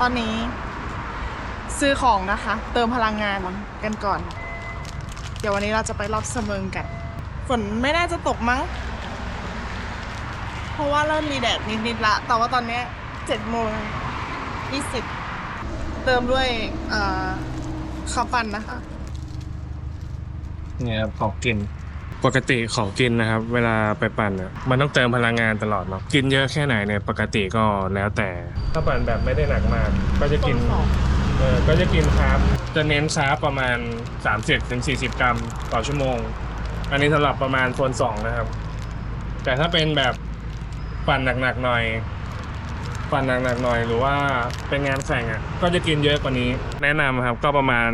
ตอนนี้ ซื้อของนะคะ เติมพลังงานกันก่อน เดี๋ยววันนี้เราจะไปรอบเสมิงกัน ฝนไม่น่าจะตกมั้ง เพราะว่าเริ่มมีแดดนิดๆละ แต่ว่าตอนนี้เจ็ดโมงยี่สิบเติมด้วยข้าวปั้นนะคะ เนี่ยครับของกิน ปกติของกินนะครับ เวลาไปปั่นเนี่ยมันต้องเติมพลังงานตลอดเนาะกินเยอะแค่ไหนเนี่ยปกติก็แล้วแต่ ถ้าปั่นแบบไม่ได้หนักมาก ก็จะกินเออก็จะกินคาร์บจะเน้นคาร์บประมาณ 30ถึง40 กรัมต่อชั่วโมง อันนี้สำหรับประมาณโซนสองนะครับ แต่ถ้าเป็นแบบปั่นหนักๆหน่อยปั่นหนักๆหน่อยหรือว่าเป็นงานแข่งอะก็จะกินเยอะกว่านี้ แนะนำครับก็ประมาณ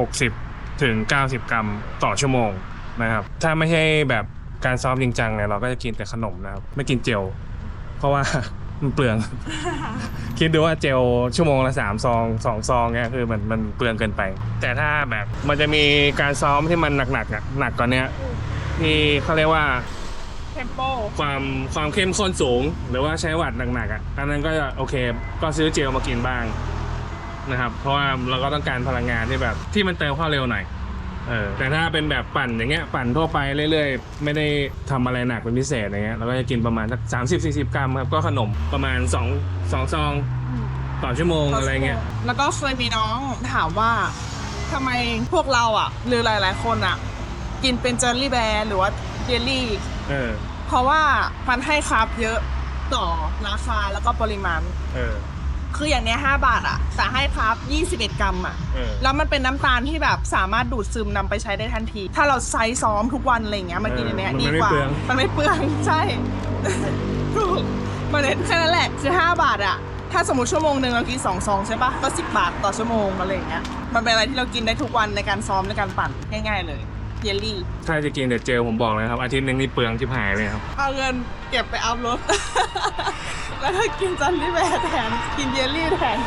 60ถึง90 กรัมต่อชั่วโมง นะครับ ถ้าไม่ใช่แบบการซ้อมจริงจังเนี่ยเราก็จะกินแต่ขนมนะครับ ไม่กินเจล เพราะว่า มันเปลือง คิดดูว่าเจลชั่วโมงละสามซองสองซองเนี่ยคือมันมันเปลืองเกินไป แต่ถ้าแบบมันจะมีการซ้อมที่มันหนักๆอะหนักกว่าเนี้ยที่เขาเรียกว่า เทมโปความความเข้มข้นสูง หรือว่าใช้วัดหนักๆอะอันนั้นก็จะโอเค ก็ซื้อเจลมากินบ้างนะครับ เพราะว่าเราก็ต้องการพลังงานที่แบบที่มันเติมเข้าเร็วหน่อย เออแต่ถ้าเป็นแบบปั่นอย่างเงี้ยปั่นทั่วไปเรื่อยๆ ไม่ได้ทำอะไรหนักเป็นพิเศษอย่างเงี้ยเราก็จะกินประมาณสักสามสิบสี่สิบกรัมครับก็ขนมประมาณสองสองซองต่อชั่วโมงอะไรเงี้ย แล้วก็เคยมีน้องถามว่าทำไมพวกเราอะ หรือหลาย ๆ คนอะ กินเป็นเจลลี่แบร์หรือว่าเจลลี่ เออเพราะว่ามันให้คาร์บเยอะต่อราคาแล้วก็ปริมาณ เออ คืออย่างเนี้ย5บาทอะแต่ให้คาร์บ21 กรัมอะเออ แล้วมันเป็นน้ำตาลที่แบบสามารถดูดซึมนำไปใช้ได้ทันที ถ้าเราไซส์ซ้อมทุกวันอะไรอย่างเงี้ยมันกินอันเนี้ยเออมันดีไม่กว่า เปลือง มันไม่เปลือง ใช่ ถูกประเด็นแค่นั้นแหละคือ5บาทอะถ้าสมมติชั่วโมงหนึ่งเรากินสองซองใช่ปะก็10 บาทต่อชั่วโมงอะไรอย่างเงี้ยมันเป็นอะไรที่เรากินได้ทุกวันในการซ้อมในการปั่นง่าย ๆ เลยเยลลี่ ถ้าจะกินแต่เจลผมบอกเลยครับอาทิตย์หนึงนี่เปลืองชิบหายเลยครับ เอาเงินเก็บไปอัพรถ แล้วก็กินจันที่แบร์แทน กินเยลลี่แทน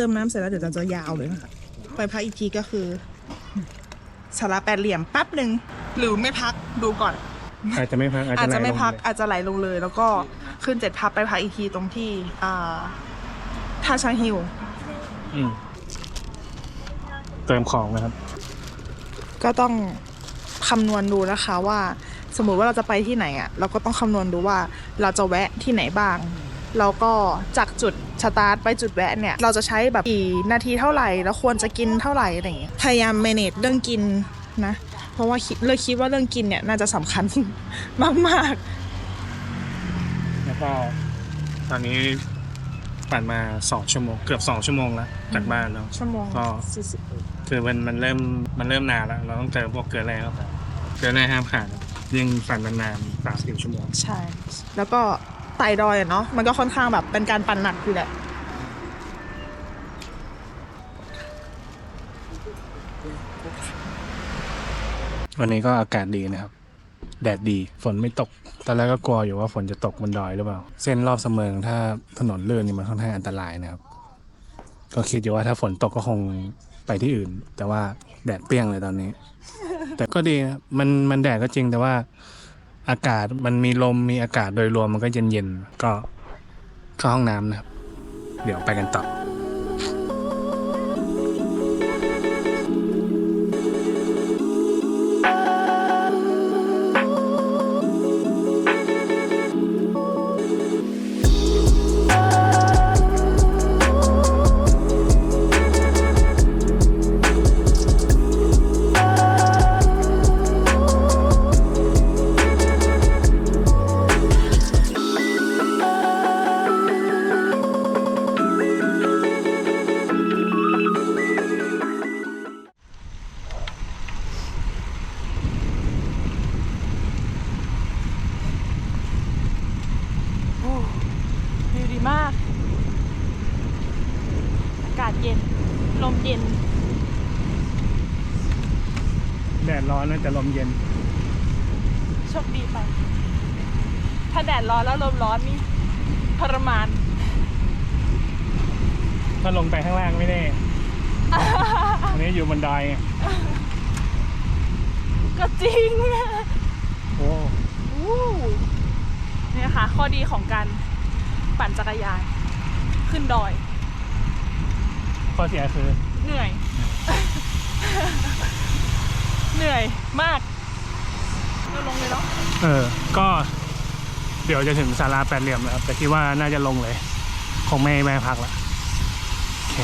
ติมน้ำเสร็จแล้วเดี๋ยวเราจะยาวเลยนะคะไปพักอีกทีก็คือสาระแปดเหลี่ยมแป๊บหนึ่งหรือไม่พักดูก่อน อาจจะไม่พักอาจอาจจะจะไม่ไหลลงพักเลยอาจจะไหลลงเลย แล้วก็ขึ้นเจ็ดพับไปพักอีกทีตรงที่อ่าท่าช้างฮิวอืมเติมของนะครับ ก็ต้องคำนวณดูนะคะว่า สมมุติว่าเราจะไปที่ไหนอะ เราก็ต้องคำนวณดูว่าเราจะแวะที่ไหนบ้าง แล้วก็จากจุดสตาร์ทไปจุดแวะเนี่ย เราจะใช้แบบกี่นาทีเท่าไหร่ แล้วควรจะกินเท่าไหร่อะไรอย่างเงี้ยพยายาม manage เรื่องกินนะ เพราะว่าคิดเลยคิดว่าเรื่องกินเนี่ย น่าจะสำคัญมากแล้วก็ตอนนี้ปั่นมาสองชั่วโมง เกือบสองชั่วโมงแล้วจากบ้านเนาะๆชั่วโมงก็สี่สิบคือมันมันเริ่มมันเริ่มนานแล้ว เราต้องเติมพวกเกลือแร่เข้าไปเกลือแร่ห้ามขาดยิ่งปั่นนานๆสามสิบชั่วโมง ใช่ แล้วก็ ไต่ดอยอะเนาะมันก็ค่อนข้างแบบเป็นการปั่นหนักอยู่แหละวันนี้ก็อากาศดีนะครับ แดดดีฝนไม่ตก ตอนแรกก็กลัวอยู่ว่าฝนจะตกบนดอยหรือเปล่า เส้นรอบเสมิงถ้าถนนลื่นนี่มันค่อนข้างอันตรายนะครับ ก็คิดอยู่ว่าถ้าฝนตกก็คงไปที่อื่น แต่ว่าแดดเปรี้ยงเลยตอนนี้ แต่ก็ดีนะมันมันแดดก็จริงแต่ว่า อากาศมันมีลมมีอากาศโดยรวมมันก็เย็นเย็นๆก็เข้าห้องน้ำนะครับ เดี๋ยวไปกันต่อ ศเย็น ลมเย็น แดดร้อนนะแต่ลมเย็น โชคดีไป ถ้าแดดร้อนแล้วลมร้อนนี่ทรมาน ถ้าลงไปข้างล่างไม่แน่ อันนี้อยู่บนดอยไงก็จริงโอ้อู้นี่นะคะข้อดีของการปั่นจักรยาน ขึ้นดอย ข้อเสียคือ เหนื่อย เหนื่อยมากเราลงเลยเนาะเออ ก็เดี๋ยวจะถึงศาลาแปดเหลี่ยมแล้วครับ แต่คิดว่าน่าจะลงเลย คงไม่ไม่พักละโอเค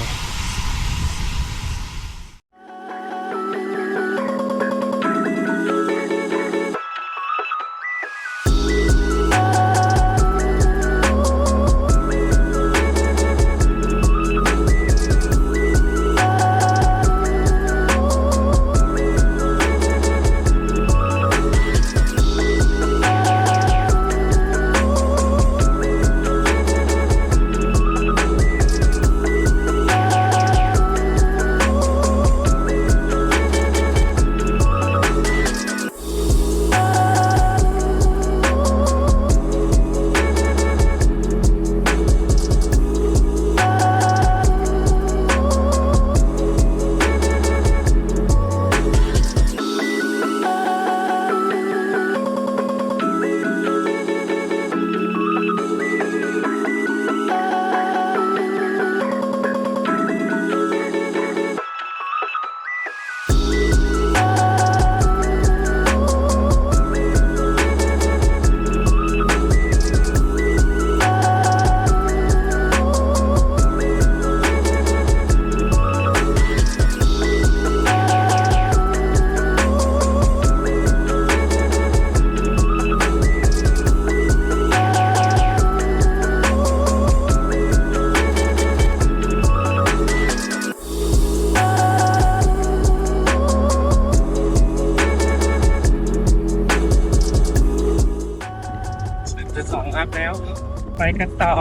กันต่อ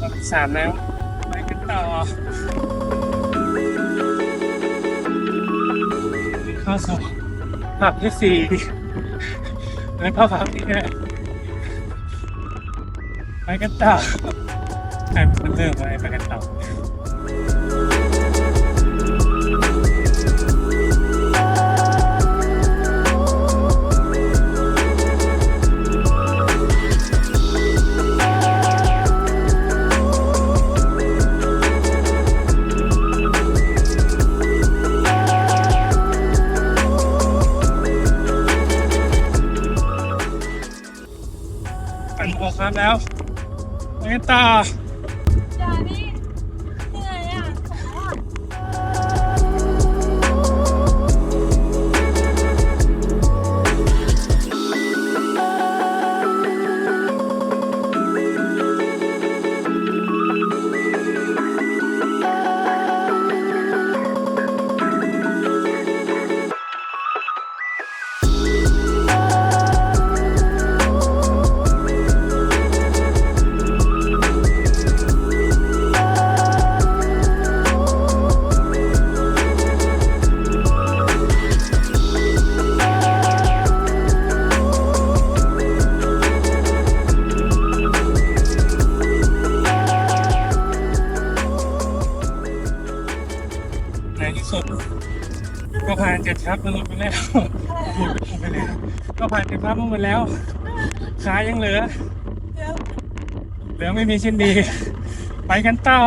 รอบที่สามแล้วไปกันต่อ เข้าสู่ผับที่สี่แล้วก็ผับที่ห้าไปกันต่อใครเป็นคนเลือกไว้ไปกันต่อ ปั่นออกครับแล้วไปกันต่อ ในที่สุดก็ผ่านเจ็ดทับมันลงไปแล้วพูดไปเลยก็ผ่านเจ็ดทับมันหมดแล้วขายังเหลือเหลือไม่มีชิ้นดี ไปกันต่อ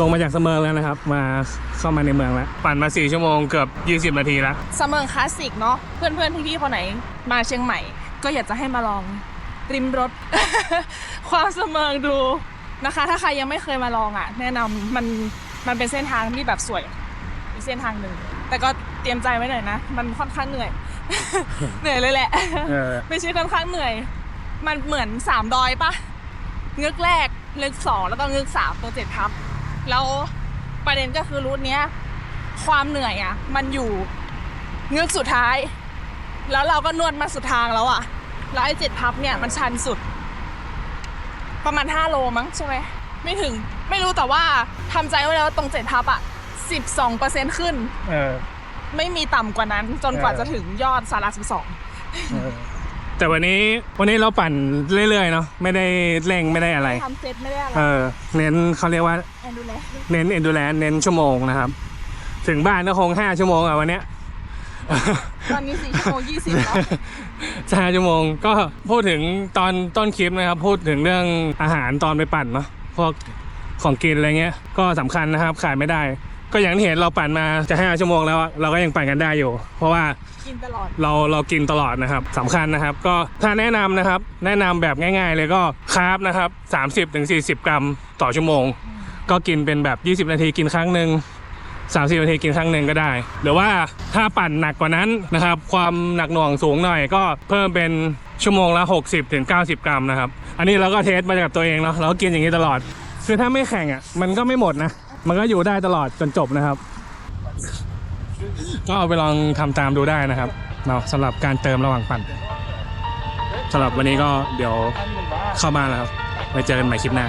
ลงมาจากเสมิงแล้วนะครับ มาเข้ามาในเมืองแล้ว ปั่นมาสี่ชั่วโมงเกือบ 20 นาทีแล้วเสมิงคลาสสิกเนาะเพื่อนเพื่อนๆพี่ๆคนไหนมาเชียงใหม่ ก็อยากจะให้มาลองริมรถ ความเสมิงดูนะคะ ถ้าใครยังไม่เคยมาลองอะ แนะนำมันมันเป็นเส้นทางที่แบบสวยอีกเส้นทางหนึ่งแต่ก็เตรียมใจไว้หน่อยนะ มันค่อนข้างเหนื่อย เหนื่อยเลยแหละเออไม่ใช่ค่อนข้างเหนื่อย มันเหมือนสามดอยปะเงือกแรกเงือกสองแล้วก็เงือกสามตัวเจ็ดทับ แล้วประเด็นก็คือรูทเนี้ย ความเหนื่อยอะ มันอยู่เงือกสุดท้าย แล้วเราก็นวดมาสุดทางแล้วอะแล้วไอ้เจ็ดทับเนี่ยมันชันสุด ประมาณห้าโลมั้งใช่ไหมไม่ถึงไม่รู้แต่ว่าทำใจไว้แล้วว่าตรงเจ็ดทับอะสิบสองเปอร์เซ็นขึ้น เออ ไม่มีต่ำกว่านั้นจนกว่าเออจะถึงยอดสาระสิบสอง แต่วันนี้วันนี้เราปั่นเรื่อยๆเนาะไม่ได้เร่งไม่ได้อะไร ทำเซตไม่ได้อะไรเออ เน้นเขาเรียกว่า แอนดูแลเน้น endurance เน้นชั่วโมงนะครับ ถึงบ้านก็คงห้าชั่วโมงอะวันเนี้ย ตอนนี้สี่ชั่วโมงยี่สิบแล้วห้าชั่วโมงก็พูดถึงตอนต้นคลิปนะครับ พูดถึงเรื่องอาหารตอนไปปั่นเนาะพวกของกินอะไรเงี้ย ก็สำคัญนะครับ ขาดไม่ได้ ก็อย่างที่เห็นเราปั่นมาจะห้าชั่วโมงแล้วอะเราก็ยังปั่นกันได้อยู่ เพราะว่ากินตลอดเราเรากินตลอดนะครับสำคัญนะครับ ก็ถ้าแนะนำนะครับ แนะนำแบบง่ายๆเลยก็คาร์บนะครับ 30-40ถึง40 กรัมต่อชั่วโมง ก็กินเป็นแบบ 20 นาทีกินครั้งหนึ่ง30 นาทีกินครั้งหนึ่งก็ได้ หรือว่าถ้าปั่นหนักกว่านั้นนะครับ ความหนักหน่วงสูงหน่อยก็เพิ่มเป็นชั่วโมงละ 60ถึง90 กรัมนะครับ อันนี้เราก็เทสมาจากตัวเองเนาะเราก็กินอย่างนี้ตลอด คือถ้าไม่แข่งอะมันก็ไม่หมดนะ มันก็อยู่ได้ตลอดจนจบนะครับ ก็เอาไปลองทำตามดูได้นะครับเนาะสำหรับการเติมระหว่างปั่นสำหรับวันนี้ก็เดี๋ยวเข้าบ้านแล้วครับไว้เจอกันใหม่คลิปหน้า